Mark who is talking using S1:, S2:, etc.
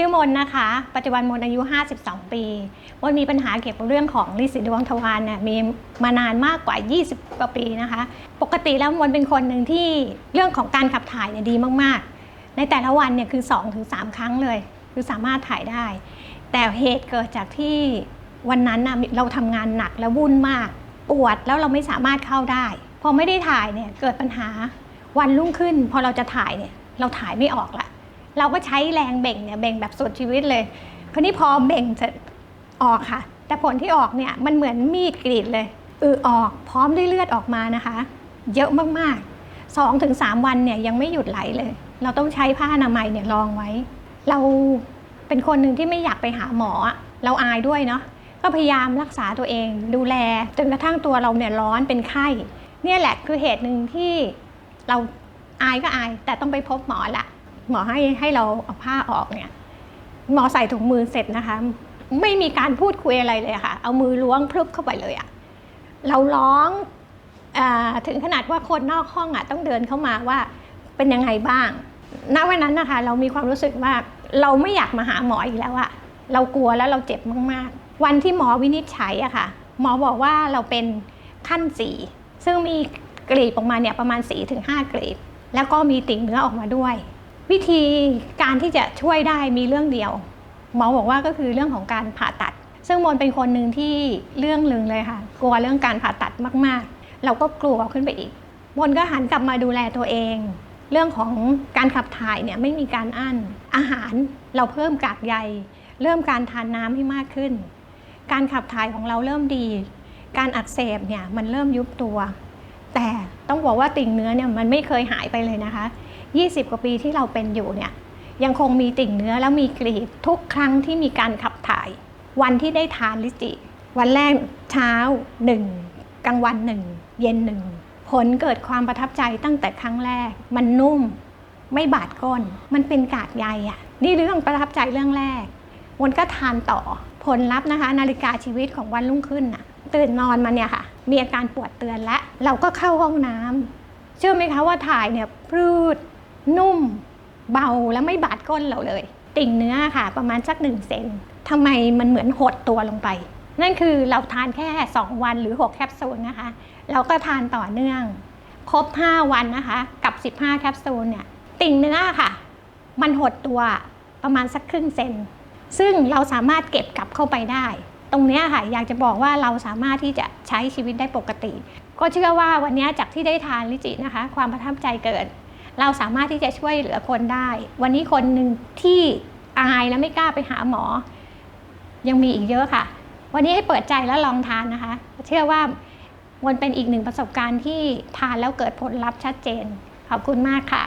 S1: ชื่อมนนะคะ ปัจจุบันมนอายุ 52 ปีมนมีปัญหาเกี่ยวกับเรื่องของลิสิดวงทวารเนี่ยมีมานานมากกว่า 20 กว่าปีนะคะ ปกติแล้วมนเป็นคนหนึ่งที่เรื่องของการขับถ่ายเนี่ยดีมากๆ ในแต่ละวันเนี่ยคือ2ถึง3ครั้งเลย คือสามารถถ่ายได้ แต่เหตุเกิดจากที่วันนั้นนะเราทำงานหนักและวุ่นมาก ปวดแล้วเราไม่สามารถเข้าได้ พอไม่ได้ถ่ายเนี่ยเกิดปัญหาวันรุ่งขึ้น พอเราจะถ่ายเนี่ยเราถ่ายไม่ออกละ เราก็ใช้แรงเบ่งเนี่ยเบ่งแบบสุดชีวิตเลย คราวนี้พอเบ่งเสร็จออกค่ะ แต่ผลที่ออกเนี่ยมันเหมือนมีดกรีดเลยอือออกพร้อมด้วยเลือดออกมานะคะ เยอะมากๆ2อถึงสวันเนี่ยยังไม่หยุดไหลเลย เราต้องใช้ผ้าอนามัยเนี่ยรองไว้ เราเป็นคนหนึ่งที่ไม่อยากไปหาหมอ เราอายด้วยเนาะก็พยายามรักษาตัวเอง ดูแลจนกระทั่งตัวเราเนี่ยร้อนเป็นไข้ เนี่ยแหละคือเหตุหนึ่งที่เราอายก็อาย แต่ต้องไปพบหมอละ หมอให้ให้เราเอาผ้าออกเนี่ย หมอใส่ถุงมือเสร็จนะคะ ไม่มีการพูดคุยอะไรเลยค่ะ เอามือล้วงพลุบเข้าไปเลยอะเราร้องอถึงขนาดว่าคนนอกห้องอะต้องเดินเข้ามาว่าเป็นยังไงบ้าง ณ วันนั้นนะคะ เรามีความรู้สึกว่าเราไม่อยากมาหาหมออีกแล้วอะเรากลัวแล้วเราเจ็บมาก ๆ วันที่หมอวินิจฉัยอะค่ะ หมอบอกว่าเราเป็นขั้นสี่ซึ่งมีกรีบออกมาเนี่ยประมาณ4-5ถึงกรีบ แล้วก็มีติ่งเนื้อออกมาด้วย วิธีการที่จะช่วยได้มีเรื่องเดียว หมอบอกว่าก็คือเรื่องของการผ่าตัด ซึ่งมนเป็นคนหนึ่งที่เรื่องหนึ่งเลยค่ะ กลัวเรื่องการผ่าตัดมากๆ เราก็กลัวขึ้นไปอีก มนก็หันกลับมาดูแลตัวเอง เรื่องของการขับถ่ายเนี่ยไม่มีการอั้น อาหารเราเพิ่มกากใย เริ่มการทานน้ำให้มากขึ้น การขับถ่ายของเราเริ่มดี การอักเสบเนี่ยมันเริ่มยุบตัว แต่ต้องบอกว่าติ่งเนื้อเนี่ยมันไม่เคยหายไปเลยนะคะ 20 กว่าปีที่เราเป็นอยู่เนี่ยยังคงมีติ่งเนื้อแล้วมีกรีบทุกครั้งที่มีการขับถ่าย วันที่ได้ทานลิจิ วันแรกเช้าหนึ่งกลางวันหนึ่งเย็นหนึ่งผลเกิดความประทับใจตั้งแต่ครั้งแรก มันนุ่ม ไม่บาดก้น มันเป็นกากใยอะ่ะ นี่เรื่องประทับใจเรื่องแรกวนก็ทานต่อ ผลลัพธ์นะคะ นาฬิกาชีวิตของวันรุ่งขึ้นน่ะ ตื่นนอนมาเนี่ยค่ะ มีอาการปวดเตือนและ เราก็เข้าห้องน้ำเชื่อไหมคะว่าถ่ายเนี่ยพรูด นุ่มเบาและไม่บาดก้นเราเลย ติ่งเนื้อค่ะ ประมาณสักหนึ่งเซนทำไมมันเหมือนหดตัวลงไป นั่นคือเราทานแค่ 2 วันหรือ 6 แคปซูลนะคะเราก็ทานต่อเนื่อง ครบ 5 วันนะคะ กับ 15 แคปซูลเนี่ยติ่งเนื้อค่ะ มันหดตัวประมาณสักครึ่งเซนซึ่งเราสามารถเก็บกลับเข้าไปได้ ตรงนี้ค่ะ อยากจะบอกว่าเราสามารถที่จะใช้ชีวิตได้ปกติ ก็เชื่อว่าวันนี้จากที่ได้ทานลิจินะคะ ความประทับใจเกิด เราสามารถที่จะช่วยเหลือคนได้ วันนี้คนหนึ่งที่อายและไม่กล้าไปหาหมอ ยังมีอีกเยอะค่ะ วันนี้ให้เปิดใจแล้วลองทานนะคะ เชื่อว่ามันเป็นอีกหนึ่งประสบการณ์ที่ทานแล้วเกิดผลลัพธ์ชัดเจน ขอบคุณมากค่ะ